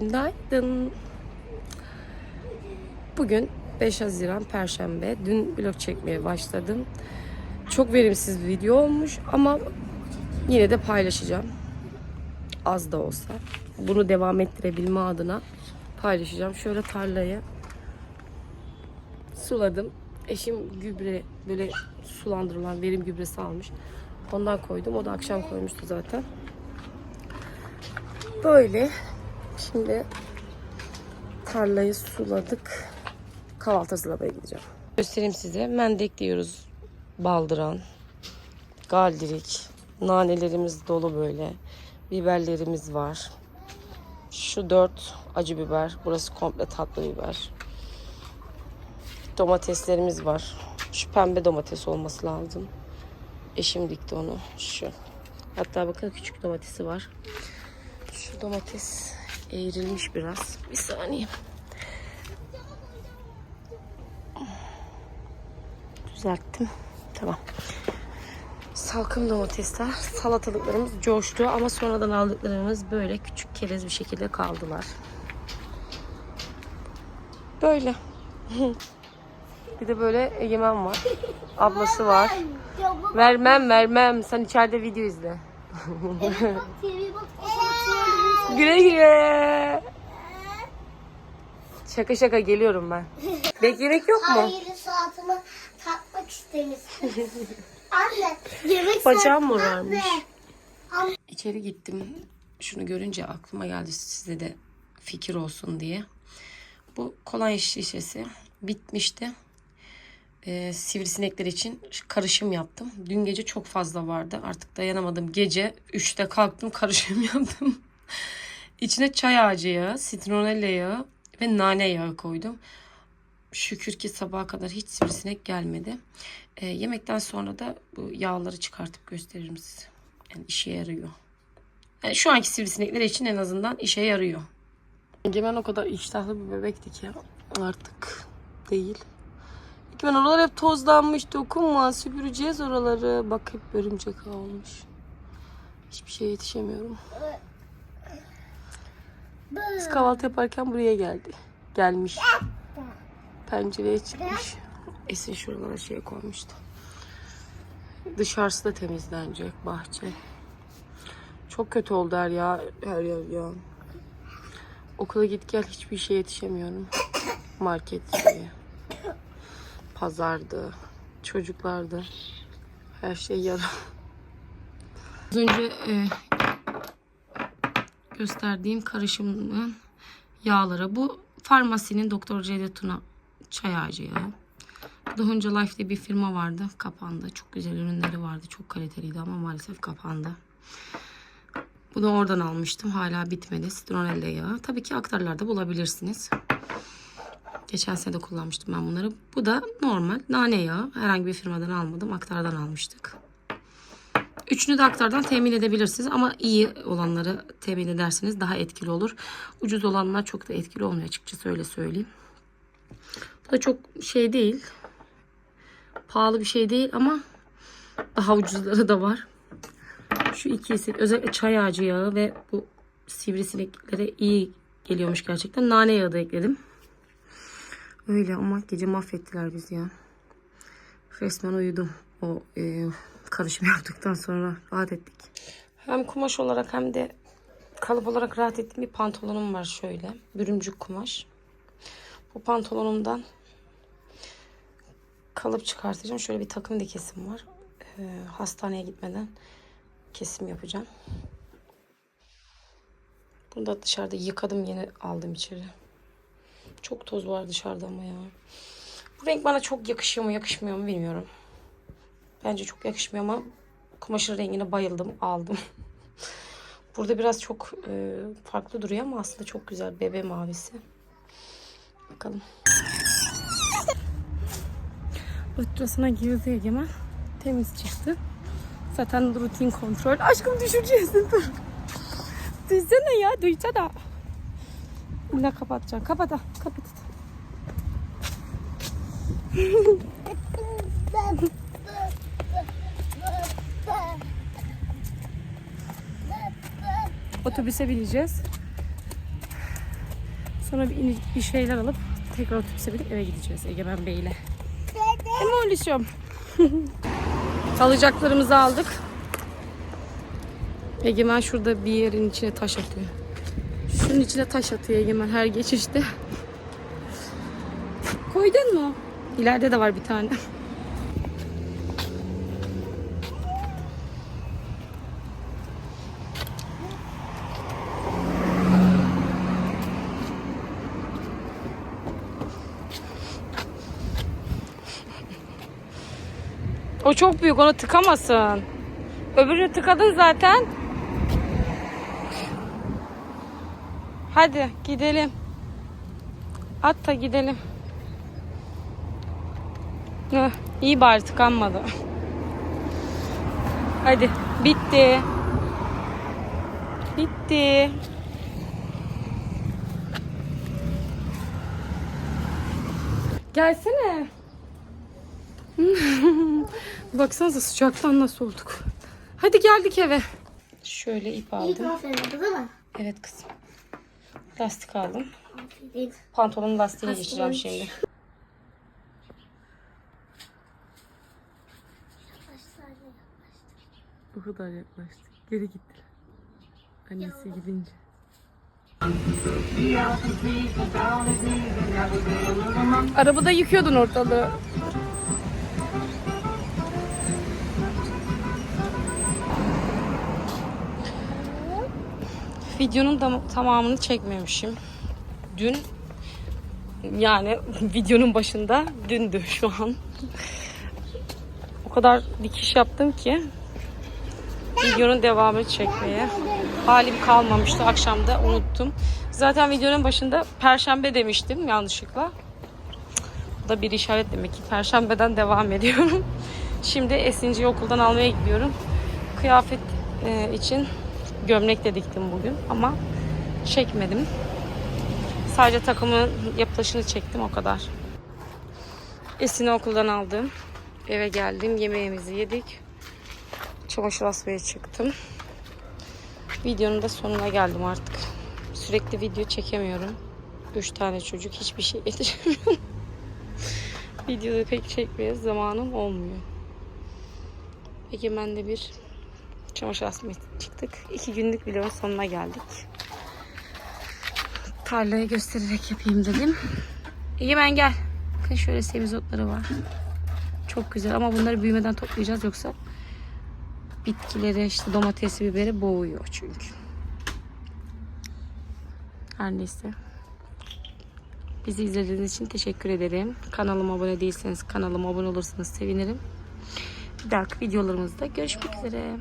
Günaydın. Bugün 5 Haziran Perşembe. Dün vlog çekmeye başladım. Çok verimsiz bir video olmuş ama yine de paylaşacağım. Az da olsa. Bunu devam ettirebilme adına paylaşacağım. Şöyle tarlayı suladım. Eşim gübre böyle sulandırılan verim gübresi almış. Ondan koydum. O da akşam koymuştu zaten. Böyle. Şimdi tarlayı suladık. Kahvaltı hazırlamaya gideceğim. Göstereyim size. Mendek diyoruz. Baldıran, galdirik, nanelerimiz dolu böyle. Biberlerimiz var. Şu dört acı biber. Burası komple tatlı biber. Domateslerimiz var. Şu pembe domates olması lazım. Eşim dikti onu. Şu. Hatta bakın küçük domatesi var. Şu domates eğrilmiş biraz. Bir saniye. Düzelttim. Tamam. Salkım domatesler, salatalıklarımız coştu ama sonradan aldıklarımız böyle küçük kerez bir şekilde kaldılar. Böyle. bir de böyle Egemen var. Ablası var. Vermem vermem. Sen içeride video izle. Güle güle. Şaka şaka geliyorum ben. Beklemek yok mu? Hayır saatimi takmak istemişsin. Anne yemek Bacağım morarmış. Anne. İçeri gittim. Şunu görünce aklıma geldi size de fikir olsun diye. Bu kolonya şişesi bitmişti. Ee, sivrisinekler için karışım yaptım. Dün gece çok fazla vardı. Artık dayanamadım. Gece 3'te kalktım karışım yaptım. İçine çay ağacı yağı, sitronella yağı ve nane yağı koydum. Şükür ki sabaha kadar hiç sivrisinek gelmedi. Ee, yemekten sonra da bu yağları çıkartıp gösteririm size. Yani işe yarıyor. Yani şu anki sivrisinekler için en azından işe yarıyor. Egemen o kadar iştahlı bir bebekti ki artık değil. Egemen oralar hep tozlanmış dokunma süpüreceğiz oraları. Bak hep örümcek ağ olmuş. Hiçbir şeye yetişemiyorum. Biz kahvaltı yaparken buraya geldi. Gelmiş. Pencereye çıkmış. Esin şuralara şey koymuştu. Dışarısı da temizlenecek bahçe. Çok kötü oldu her ya her yer ya. Okula git gel hiçbir şeye yetişemiyorum. Market şeye. Pazardı. Çocuklardı. Her şey yarım. Az önce e, gösterdiğim karışımın yağları. Bu farmasinin Doktor Cevdet Tuna çay ağacı yağı. Bu da Hunca bir firma vardı. Kapandı. Çok güzel ürünleri vardı. Çok kaliteliydi ama maalesef kapandı. Bunu oradan almıştım. Hala bitmedi. Citronella yağı. Tabii ki aktarlarda bulabilirsiniz. Geçen sene de kullanmıştım ben bunları. Bu da normal nane yağı. Herhangi bir firmadan almadım. Aktardan almıştık. Üçünü de aktardan temin edebilirsiniz ama iyi olanları temin ederseniz daha etkili olur. Ucuz olanlar çok da etkili olmuyor açıkçası öyle söyleyeyim. Bu da çok şey değil. Pahalı bir şey değil ama daha ucuzları da var. Şu ikisi özellikle çay ağacı yağı ve bu sivrisineklere iyi geliyormuş gerçekten. Nane yağı da ekledim. Öyle ama gece mahvettiler bizi ya. Resmen uyudum. O e, karışım yaptıktan sonra rahat ettik. Hem kumaş olarak hem de kalıp olarak rahat ettiğim bir pantolonum var şöyle. Bürümcük kumaş. Bu pantolonumdan kalıp çıkartacağım. Şöyle bir takım dikesim var. Ee, hastaneye gitmeden kesim yapacağım. Bunu da dışarıda yıkadım yeni aldım içeri. Çok toz var dışarıda ama ya. Bu renk bana çok yakışıyor mu yakışmıyor mu bilmiyorum. Bence çok yakışmıyor ama kumaşın rengine bayıldım aldım. Burada biraz çok e, farklı duruyor ama aslında çok güzel bebe mavisi. Bakalım. Ultrasına girdi Egemen. Temiz çıktı. Zaten rutin kontrol. Aşkım düşüreceğiz dur. Duysana ya duysana. İlla kapatacaksın. Kapat ha. Kapat. Otobüse bineceğiz. Sonra bir, bir şeyler alıp tekrar otobüse binip eve gideceğiz Egemen Bey ile. Değil mi oğluşum? Alacaklarımızı aldık. Egemen şurada bir yerin içine taş atıyor. Şunun içine taş atıyor Egemen her geçişte. Koydun mu? İleride de var bir tane. O çok büyük onu tıkamasın. Öbürünü tıkadın zaten. Hadi gidelim. At da gidelim. Heh, iyi bari tıkanmadı. Hadi bitti. Bitti. Gelsene. Baksanıza sıcaktan nasıl olduk. Hadi geldik eve. Şöyle ip aldım. aferin değil mi? Evet kızım. Lastik aldım. Pantolonun lastiğini geçireceğim şimdi. Bu kadar yaklaştık. Geri gittiler. Annesi gidince. Arabada yıkıyordun ortalığı. Videonun da tamamını çekmemişim. Dün yani videonun başında dündü şu an. O kadar dikiş yaptım ki videonun devamını çekmeye halim kalmamıştı. Akşamda unuttum. Zaten videonun başında perşembe demiştim yanlışlıkla. Bu da bir işaret demek ki perşembeden devam ediyorum. Şimdi Esinci'yi okuldan almaya gidiyorum. Kıyafet e, için gömlek de diktim bugün ama çekmedim. Sadece takımın yapılışını çektim o kadar. Esin'i okuldan aldım. Eve geldim. Yemeğimizi yedik. Çamaşır asmaya çıktım. Videonun da sonuna geldim artık. Sürekli video çekemiyorum. Üç tane çocuk hiçbir şey yetişemiyorum. Videoyu pek çekmeye zamanım olmuyor. Egemen'de bir çamaşır asmaya çıktık. İki günlük videonun sonuna geldik. Tarlayı göstererek yapayım dedim. Egemen gel. Bakın şöyle semizotları var. Çok güzel ama bunları büyümeden toplayacağız yoksa bitkileri işte domatesi biberi boğuyor çünkü. Her neyse. Bizi izlediğiniz için teşekkür ederim. Kanalıma abone değilseniz kanalıma abone olursanız sevinirim. Bir dahaki videolarımızda görüşmek üzere.